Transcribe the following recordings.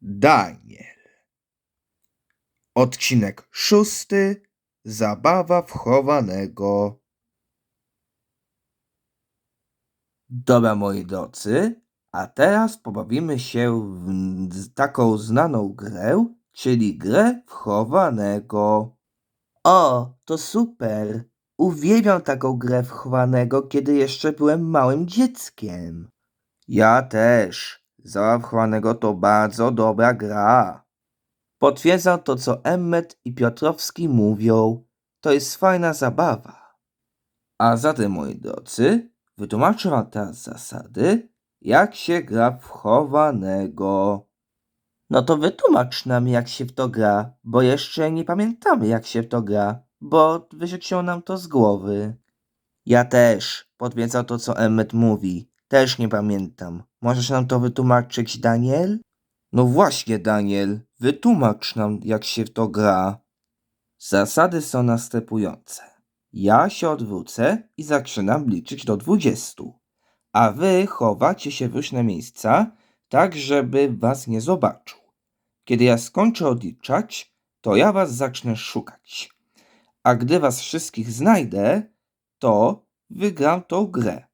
Daniel. Odcinek szósty. Zabawa wchowanego. Dobra, moi drodzy, a teraz pobawimy się w taką znaną grę, czyli grę wchowanego. O, to super! Uwielbiam taką grę wchowanego, kiedy jeszcze byłem małym dzieckiem. Ja też. Zabawa wchowanego to bardzo dobra gra. Potwierdzam to, co Emmet i Piotrowski mówią. To jest fajna zabawa. A zatem, moi drodzy, wytłumaczę wam teraz zasady, jak się gra w chowanego. No to wytłumacz nam, jak się w to gra, bo jeszcze nie pamiętamy, jak się w to gra, bo wyrzuciło nam to z głowy. Ja też, potwierdzam to, co Emmet mówi. Też nie pamiętam. Możesz nam to wytłumaczyć, Daniel? No właśnie, Daniel, wytłumacz nam, jak się w to gra. Zasady są następujące. Ja się odwrócę i zaczynam liczyć do dwudziestu, a wy chowacie się w różne miejsca, tak żeby was nie zobaczył. Kiedy ja skończę odliczać, to ja was zacznę szukać. A gdy was wszystkich znajdę, to wygram tą grę.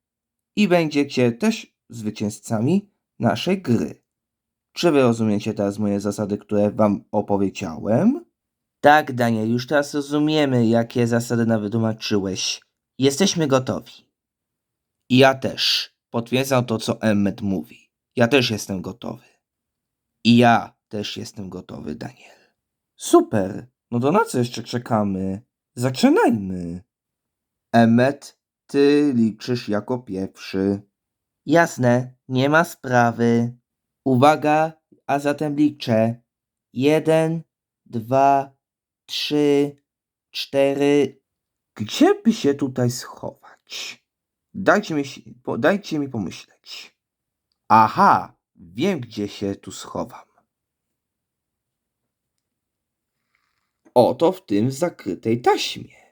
I będziecie też zwycięzcami naszej gry. Czy wy rozumiecie teraz moje zasady, które wam opowiedziałem? Tak, Daniel, już teraz rozumiemy, jakie zasady nam wytłumaczyłeś. Jesteśmy gotowi. I ja też. Potwierdzam to, co Emmet mówi. Ja też jestem gotowy. I ja też jestem gotowy, Daniel. Super. No to na co jeszcze czekamy? Zaczynajmy. Emmet, ty liczysz jako pierwszy. Jasne, nie ma sprawy. Uwaga, a zatem liczę. Jeden, dwa, trzy, cztery. Gdzie by się tutaj schować? Dajcie mi, po- dajcie mi pomyśleć. Aha, wiem gdzie się tu schowam. Oto w tym zakrytej taśmie.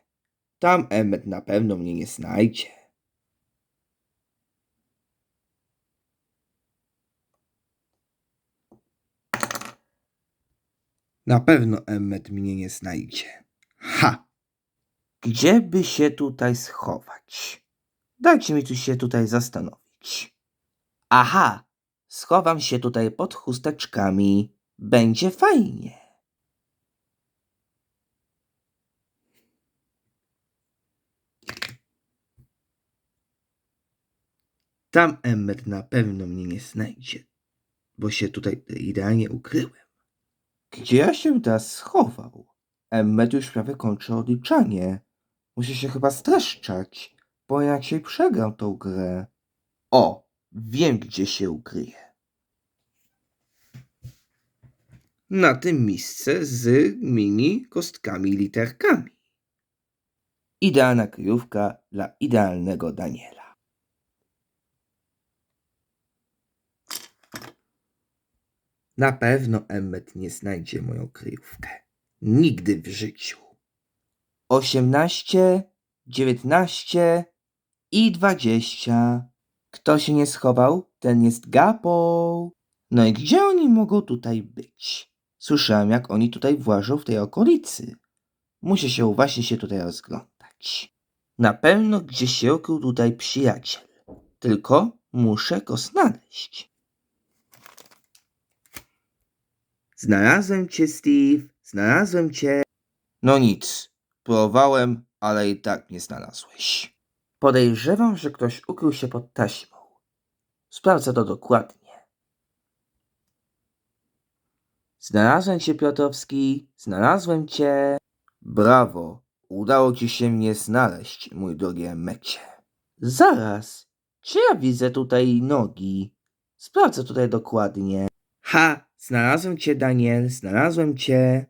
Tam Emmet na pewno mnie nie znajdzie. Na pewno Emmet mnie nie znajdzie. Ha! Gdzie by się tutaj schować? Dajcie mi tu się tutaj zastanowić. Aha! Schowam się tutaj pod chusteczkami. Będzie fajnie. Tam Emmet na pewno mnie nie znajdzie, bo się tutaj idealnie ukryłem. Gdzie ja się teraz schował? Emmet już prawie kończy odliczanie. Musi się chyba streszczać, bo inaczej przegram tą grę. O, wiem gdzie się ukryje. Na tym miejsce z mini kostkami i literkami. Idealna kryjówka dla idealnego Daniela. Na pewno Emmet nie znajdzie moją kryjówkę. Nigdy w życiu. Osiemnaście, dziewiętnaście i dwadzieścia. Kto się nie schował, ten jest gapą. No i gdzie oni mogą tutaj być? Słyszałem, jak oni tutaj włażą w tej okolicy. Muszę się właśnie się tutaj rozglądać. Na pewno gdzieś się ukrył tutaj przyjaciel. Tylko muszę go znaleźć. Znalazłem cię, Steve. Znalazłem cię. No nic. Próbowałem, ale i tak nie znalazłeś. Podejrzewam, że ktoś ukrył się pod taśmą. Sprawdzę to dokładnie. Znalazłem cię, Piotrowski. Znalazłem cię. Brawo. Udało ci się mnie znaleźć, mój drogi Emmecie. Zaraz. Czy ja widzę tutaj nogi? Sprawdzę tutaj dokładnie. Ha! Znalazłem cię, Daniel. Znalazłem cię.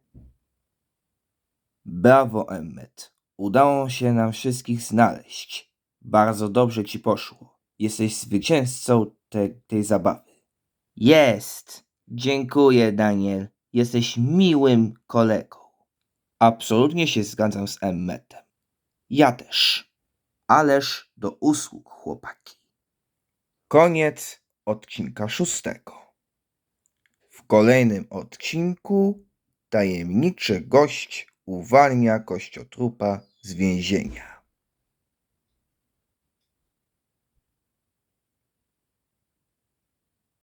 Brawo, Emmet. Udało się nam wszystkich znaleźć. Bardzo dobrze ci poszło. Jesteś zwycięzcą te, tej zabawy. Jest. Dziękuję, Daniel. Jesteś miłym kolegą. Absolutnie się zgadzam z Emmetem. Ja też. Ależ do usług, chłopaki. Koniec odcinka szóstego. W kolejnym odcinku tajemniczy gość uwalnia kościotrupa z więzienia.